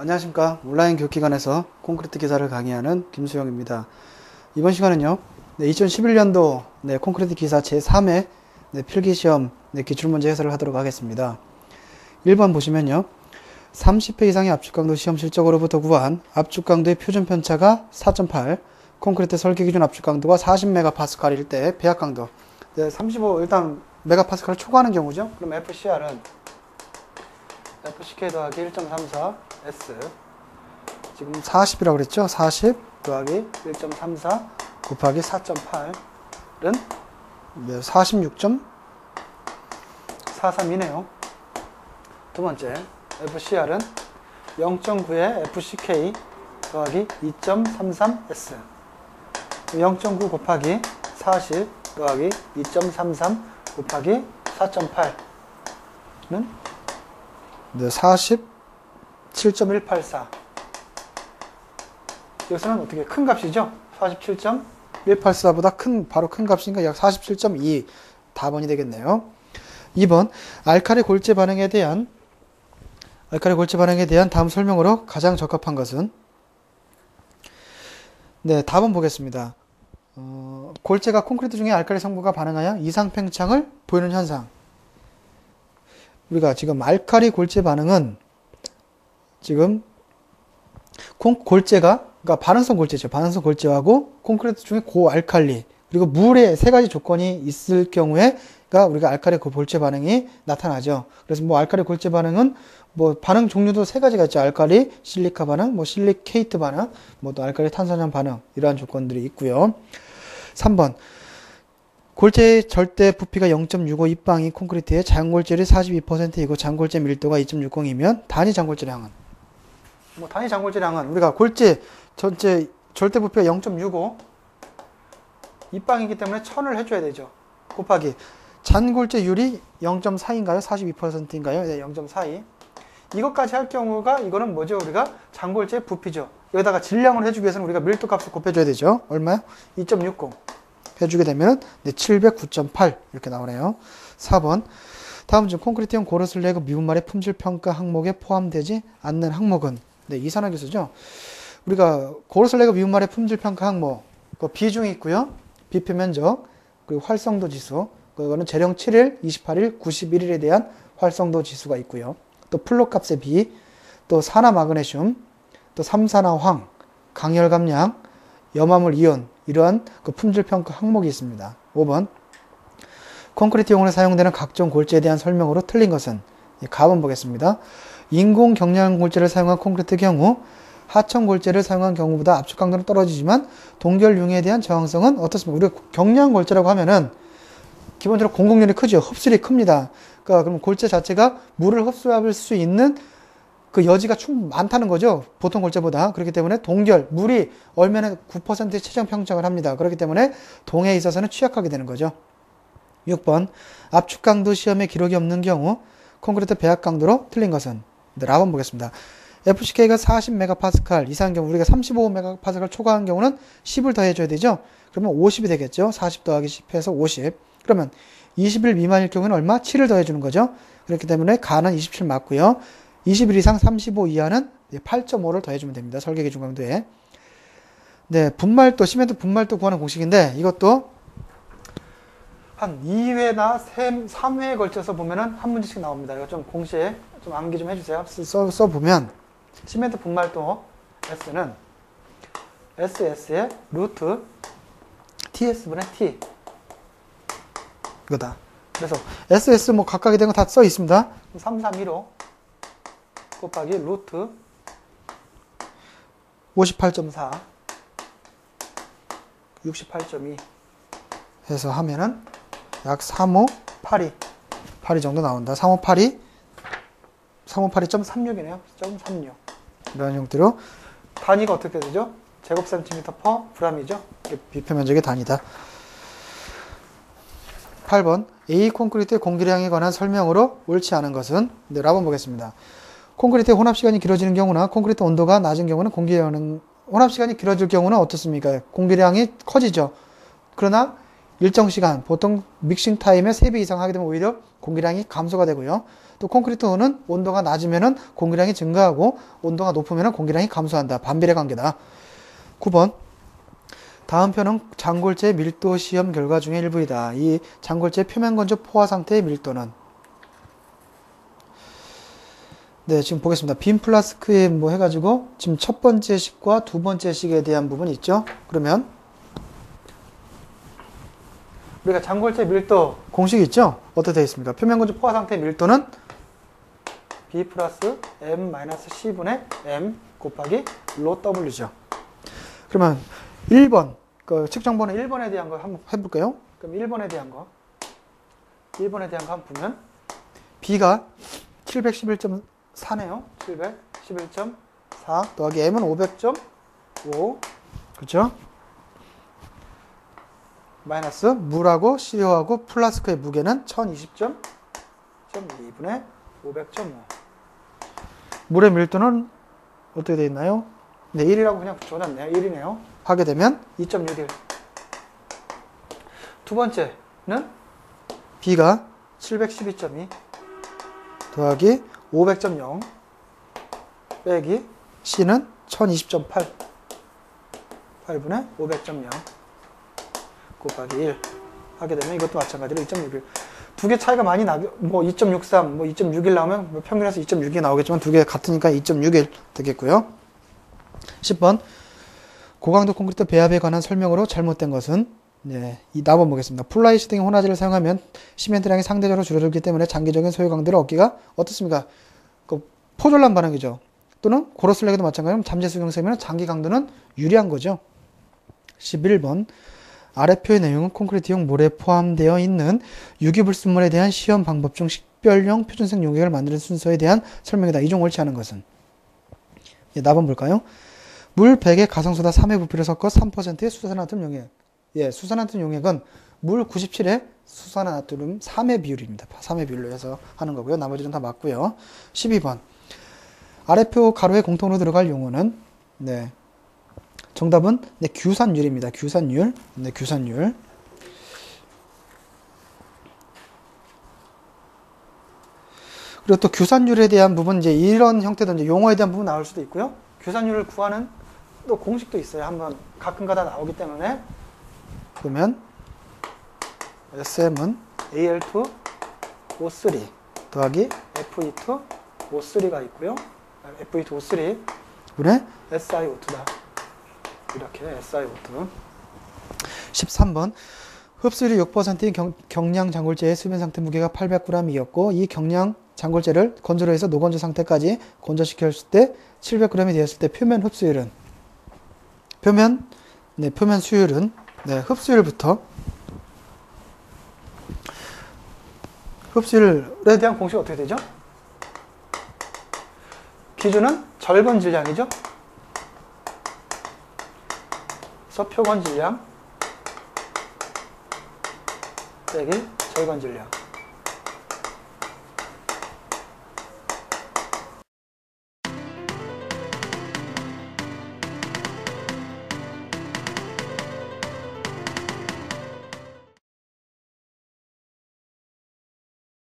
안녕하십니까. 온라인 교육기관에서 콘크리트 기사를 강의하는 김수영입니다. 이번 시간은요 네, 2011년도 네, 콘크리트 기사 제3회 네, 필기시험 네, 기출문제 해설을 하도록 하겠습니다. 1번 보시면요 30회 이상의 압축강도 시험 실적으로부터 구한 압축강도의 표준 편차가 4.8 콘크리트 설계 기준 압축강도가 40메가파스칼일 때 배합강도. 네, 35 일단 메가파스칼을 초과하는 경우죠. 그럼 FCR은 FCK 더하기 1.34 S. 지금 40이라고 그랬죠? 40 더하기 1.34 곱하기 4.8은? 46.43이네요. 두 번째 FCR은 0.9의 FCK 더하기 2.33S 0.9 곱하기 40 더하기 2.33 곱하기 4.8는 네, 47.184 여기서는 어떻게 큰 값이죠? 47.184보다 큰 바로 큰 값이니까 약 47.2 답원이 되겠네요. 2번 알카리 골재 반응에 대한 알카리 골재 반응에 대한 다음 설명으로 가장 적합한 것은 네, 답은 보겠습니다. 어, 골재가 콘크리트 중에 알카리 성분과 반응하여 이상 팽창을 보이는 현상. 우리가 지금 알카리 골재 반응은 지금 콩, 골재가 그러니까 반응성 골재죠. 반응성 골재하고 콘크리트 중에 고알칼리 그리고 물에 세 가지 조건이 있을 경우에 가 우리가 알칼리 골재 반응이 나타나죠. 그래서 뭐 알칼리 골재 반응은 뭐 반응 종류도 세 가지가 있죠. 알칼리 실리카 반응, 뭐 실리케이트 반응, 뭐 또 알칼리 탄산염 반응 이러한 조건들이 있고요. 3번 골재의 절대 부피가 0.65 입방인 콘크리트의 장골재율이 42%이고 장골재 밀도가 2.60이면 단위 장골재량은 뭐 단위 장골재량은 우리가 골재 전체 절대 부피가 0.65 입방이기 때문에 1000을 해줘야 되죠. 곱하기 잔골재율이 0.4인가요? 42%인가요? 네, 0.42. 이것까지 할 경우가 이거는 뭐죠? 우리가 장골재 부피죠. 여기다가 질량을 해주기 위해서는 우리가 밀도 값을 곱해줘야 되죠. 얼마요? 2.60. 해주게 되면 709.8 이렇게 나오네요. 4번 다음 중 콘크리트형 고로슬래그 미분말의 품질 평가 항목에 포함되지 않는 항목은 네, 이산화 교수죠. 우리가 고로슬래그 미분말의 품질 평가 항목 그 비중이 있고요. 비표 면적 그리고 활성도 지수 그거는 재령 7일, 28일, 91일에 대한 활성도 지수가 있고요. 또 플로 값의 비, 또 산화 마그네슘, 또 삼산화 황, 강열 감량, 염화물 이온 이러한 그 품질 평가 항목이 있습니다. 5번 콘크리트용으로 사용되는 각종 골재에 대한 설명으로 틀린 것은 가번 보겠습니다. 인공 경량 골재를 사용한 콘크리트 경우 하청 골재를 사용한 경우보다 압축 강도는 떨어지지만 동결 융에 대한 저항성은 어떻습니까? 우리가 경량 골재라고 하면은 기본적으로 공공률이 크죠. 흡수율이 큽니다. 그러니까 그럼 골재 자체가 물을 흡수할 수 있는 그 여지가 충 많다는 거죠. 보통 골재보다. 그렇기 때문에 동결, 물이 얼면에 9%의 최종 평정을 합니다. 그렇기 때문에 동해에 있어서는 취약하게 되는 거죠. 6번 압축 강도 시험에 기록이 없는 경우 콘크리트 배합 강도로 틀린 것은 네, 라번 보겠습니다. FCK가 40메가파스칼 이상인 경우 우리가 35메가파스칼 초과한 경우는 10을 더해줘야 되죠. 그러면 50이 되겠죠. 40 더하기 10해서 50. 그러면 20일 미만일 경우는 얼마? 7을 더해주는 거죠. 그렇기 때문에 가는 27 맞고요. 20일 이상 35 이하는 8.5를 더해주면 됩니다. 설계 기준 강도에. 네, 분말도, 시멘트 분말도 구하는 공식인데 이것도 한 2회나 3, 3회에 걸쳐서 보면은 한 문제씩 나옵니다. 이거 좀 공시에 좀 암기 좀 해주세요. 써, 써 보면 시멘트 분말도 S는 SS의 루트 TS분의 T 이거다. 그래서 SS 뭐 각각에 대한 거 다 써 있습니다. 3315 곱하기 루트 58.4 68.2 해서 하면은 약3582 82 정도 나온다. 3582 3582.36이네요. 0.36 이런 형태로 단위가 어떻게 되죠? 제곱 센티미터 퍼 그램이죠. 비표 면적의 단위다. 8번 A 콘크리트의 공기량에 관한 설명으로 옳지 않은 것은 네, 라번 보겠습니다. 콘크리트의 혼합 시간이 길어지는 경우나 콘크리트 온도가 낮은 경우는 공기량은 혼합 시간이 길어질 경우는 어떻습니까? 공기량이 커지죠. 그러나 일정 시간, 보통 믹싱 타임의 3배 이상 하게 되면 오히려 공기량이 감소가 되고요. 또 콘크리트는 온도가 낮으면은 공기량이 증가하고 온도가 높으면은 공기량이 감소한다. 반비례 관계다. 9번. 다음 표는 장골재 밀도 시험 결과 중에 일부이다. 이 장골재 표면 건조 포화 상태의 밀도는 네, 지금 보겠습니다. 빈 플라스크에 뭐 해가지고 지금 첫 번째 식과 두 번째 식에 대한 부분이 있죠. 그러면 우리가 장골재 밀도 공식이 있죠? 어떻게 되어 있습니까? 표면 건조 포화 상태의 밀도는 B 플러스 M 마이너스 C분의 M 곱하기 로 W죠. 그러면 1번, 그 측정번호 1번에 대한 거 한번 해볼까요? 그럼 1번에 대한 거. 1번에 대한 거 한번 보면 B가 711.4네요. 711.4 더하기 M은 500.5 그렇죠? 마이너스 물하고 시료하고 플라스크의 무게는 1020.2분의 500.5 물의 밀도는 어떻게 되어 있나요? 네, 1이라고 그냥 붙여놨네요. 1이네요. 하게 되면 2.61. 두 번째는 B가 712.2 더하기 500.0 빼기 C는 1020.8 8분의 500.0 곱하기 1 하게 되면 이것도 마찬가지로 2.61. 두 개 차이가 많이 나고 뭐 2.63, 뭐 2.61 나오면 뭐 평균에서 2.6이 나오겠지만 두 개 같으니까 2.61 되겠고요. 10번 고강도 콘크리트 배합에 관한 설명으로 잘못된 것은 네, 이 답은 보겠습니다. 플라이시 등 혼화제를 사용하면 시멘트량이 상대적으로 줄어들기 때문에 장기적인 소요 강도를 얻기가 어떻습니까? 그 포졸란 반응이죠. 또는 고로슬렉에도 마찬가지로 잠재수 경세면 장기 강도는 유리한 거죠. 11번 아래 표의 내용은 콘크리트용 모래에 포함되어 있는 유기불순물에 대한 시험 방법 중 식별용 표준색 용액을 만드는 순서에 대한 설명이다. 이종 옳지 않은 것은. 예, 답은 볼까요? 물 100에 가성소다 3회 부피를 섞어 3%의 수산화듐 용액. 예, 수산화듐 용액은 물 97에 수산화듐 3회 비율입니다. 3회 비율로 해서 하는 거고요. 나머지는 다 맞고요. 12번. 아래표 가로에 공통으로 들어갈 용어는 네. 정답은 네, 규산율입니다. 규산율. 네, 규산율. 그리고 또 규산율에 대한 부분 이제 이런 형태도 이제 용어에 대한 부분 나올 수도 있고요. 규산율을 구하는 또 공식도 있어요. 한번 가끔가다 나오기 때문에 보면 SM은 AL2 O3 더하기 FE2 O3가 있고요. FE2 O3 분의 SiO2다. 이렇게 SiO2 13번. 흡수율이 6%인 경, 경량 장골재의 수면 상태 무게가 800g이었고 이 경량 장골재를 건조로 해서 노건조 상태까지 건조시켰을 때 700g이 되었을 때 표면 흡수율은? 표면? 네, 표면 수율은 네, 흡수율부터 흡수율에 대한 공식 어떻게 되죠? 기준은 절건 질량이죠. 그래서 표건 질량 빼기 절건 질량